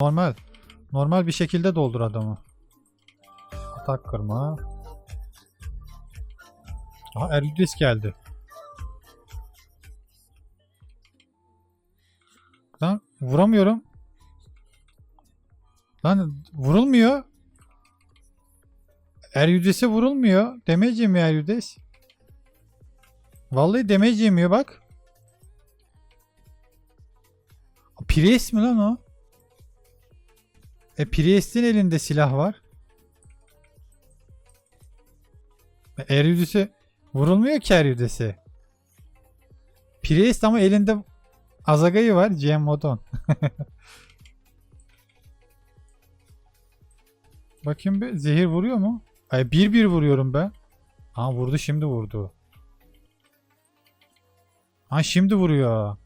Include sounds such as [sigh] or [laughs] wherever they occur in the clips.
Normal. Normal bir şekilde doldur adamı. Atak kırma. Aha Ergüdis geldi. Lan vuramıyorum. Lan vurulmuyor. Ergüdis'e vurulmuyor. Damage yemiyor Ergüdis. Vallahi damage yemiyor bak. Priest mi lan o? E Priest'in elinde silah var. E, vurulmuyor ki Erudis'e. Priest ama elinde Azaga'yı var. GM Modon. [laughs] Bakayım bir zehir vuruyor mu? Ay bir bir vuruyorum ben. Ha vurdu şimdi vurdu. Ha şimdi vuruyor.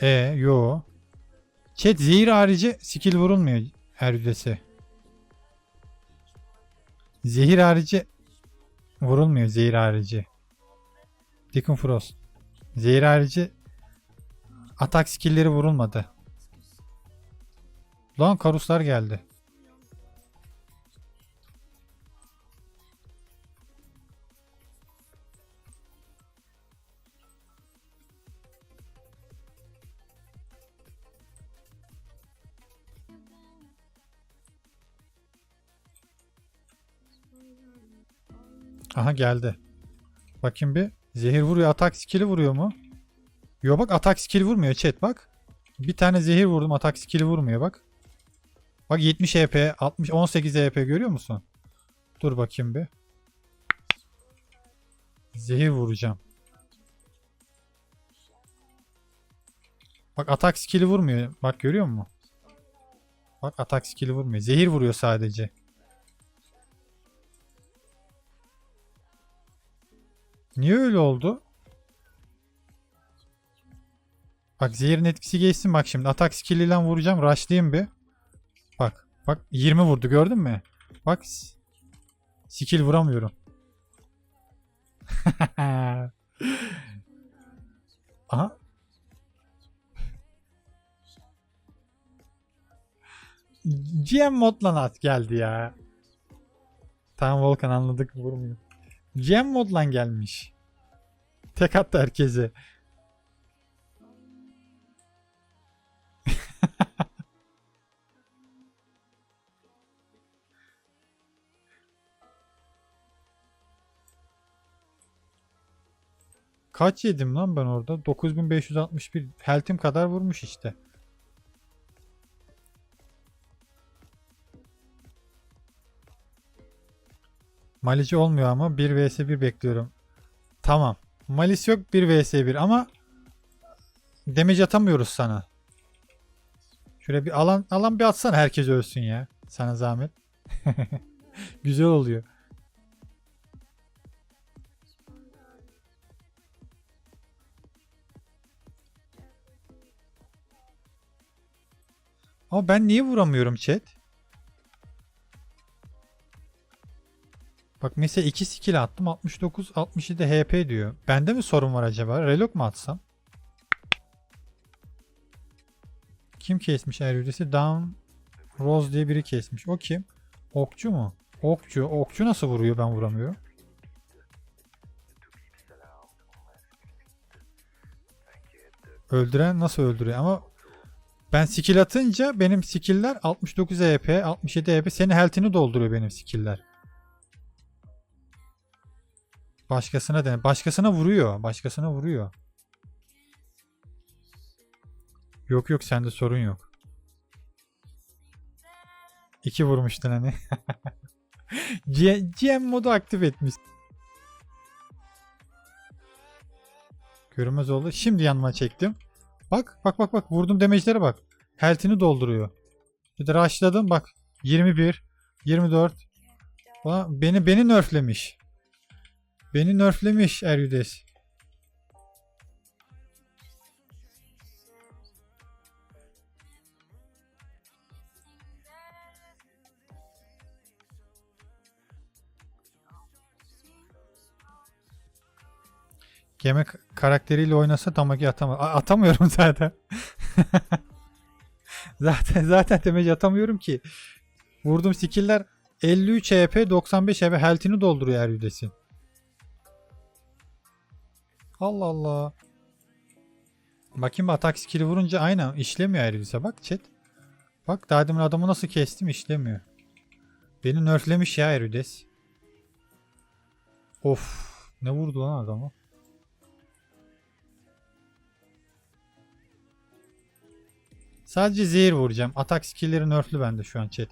E yo. Chat zehir harici skill vurulmuyor Erudes'e. Zehir harici vurulmuyor zehir harici. Deacon Frost. Zehir harici atak skill'leri vurulmadı. Lan karuslar geldi. Aha geldi. Bakayım bir. Zehir vuruyor. Atak skill'i vuruyor mu? Yo bak atak skill'i vurmuyor chat bak. Bir tane zehir vurdum atak skill'i vurmuyor bak. Bak 70 EP, 60 18 EP görüyor musun? Dur bakayım bir. Zehir vuracağım. Bak atak skill'i vurmuyor. Bak görüyor musun? Bak atak skill'i vurmuyor. Zehir vuruyor sadece. Niye öyle oldu? Bak zehirin etkisi geçsin bak şimdi. Atak skill ile vuracağım. Rushlayayım bir. Bak. Bak 20 vurdu gördün mü? Bak. Skill vuramıyorum. [laughs] Aha. GM modla at geldi ya. Tamam Volkan anladık vurmuyor. GM modla gelmiş. Tek attı herkese. [laughs] Kaç yedim lan ben orada? 9561 health'im kadar vurmuş işte. Malici olmuyor ama 1 vs 1 bekliyorum. Tamam. Malis yok 1 vs 1 ama damage atamıyoruz sana. Şöyle bir alan alan bir atsan herkes ölsün ya. Sana zahmet. [laughs] Güzel oluyor. Ama ben niye vuramıyorum chat? Bak mesela 2 skill attım 69 67 HP diyor. Bende mi sorun var acaba? Relok mu atsam? Kim kesmiş Erudis'i? Down Rose diye biri kesmiş. O kim? Okçu mu? Okçu. Okçu nasıl vuruyor ben vuramıyorum. Öldüren nasıl öldürüyor ama ben skill atınca benim skill'ler 69 EP, 67 EP senin health'ini dolduruyor benim skill'ler. Başkasına dene. Başkasına vuruyor. Başkasına vuruyor. Yok yok sende sorun yok. İki vurmuştun hani. [laughs] GM modu aktif etmiş. Görünmez oldu. Şimdi yanıma çektim. Bak bak bak bak vurdum damage'lere bak. Health'ini dolduruyor. Bir de rushladım bak. 21, 24. Ulan beni beni nerflemiş. Beni nerflemiş Erüdes. Gemi karakteriyle oynasa damage atamaz. Atamıyorum [laughs] zaten. [laughs] zaten zaten damage atamıyorum ki. Vurduğum skill'ler 53 HP 95 HP health'ini dolduruyor her yüdesin. Allah Allah. Bakayım atak skill'i vurunca aynen işlemiyor yüdese. Bak chat. Bak daha demin adamı nasıl kestim işlemiyor. Beni nerflemiş ya Erudes. Of. Ne vurdu lan adamı? Sadece zehir vuracağım. Atak skill'leri nerflü bende şu an chat.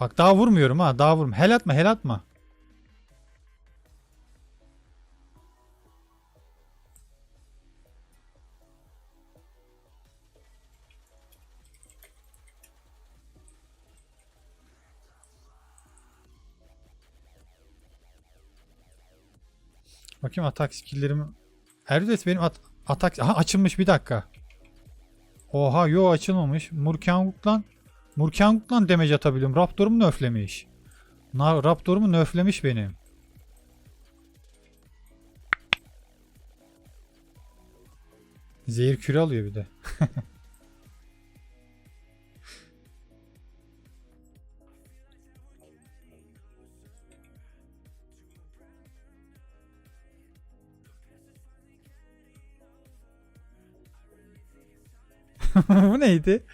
Bak daha vurmuyorum ha. Daha vurma. Hel atma hel atma. Bakayım atak skill'lerimi. Erdes benim at atak Aha açılmış bir dakika. Oha yo açılmamış. Murkanguk'lan Murkanguk'lan damage atabiliyorum. Raptor'umu nerflemiş. Na Raptor'umu nerflemiş benim. Zehir küre alıyor bir de. [laughs] Bu neydi?